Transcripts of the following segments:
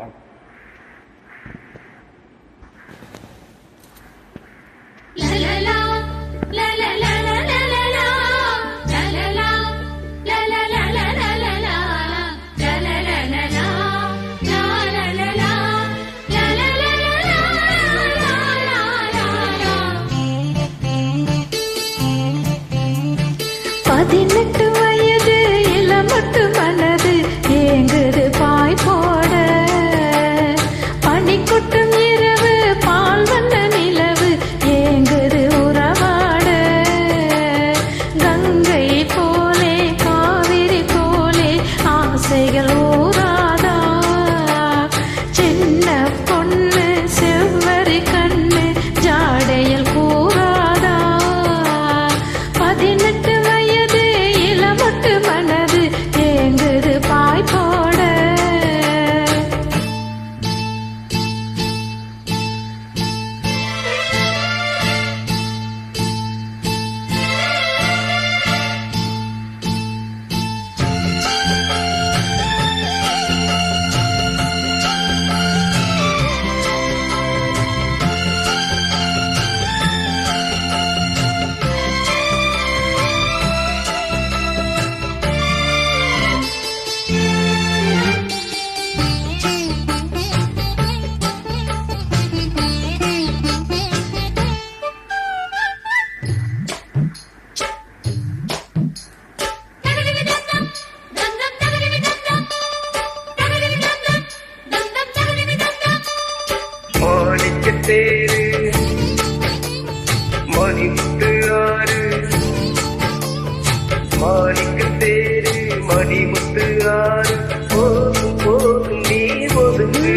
வணக்கம் பதினெட்டு மணிக்கு தேரு மணிமுத்து ஆறு. மாணிக்கு தேரு மணிமுத்து ஆறு. போதும் போதும் நீ ஒதுங்கு.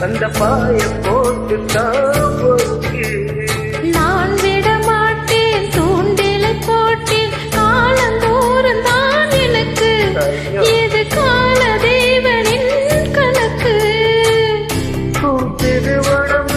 அந்த பாய போட்டு தான் ஒதுங்கு திருவனம்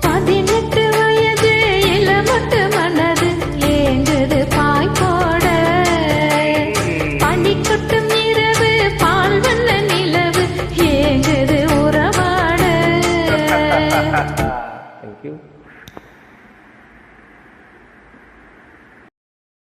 பதினெட்டு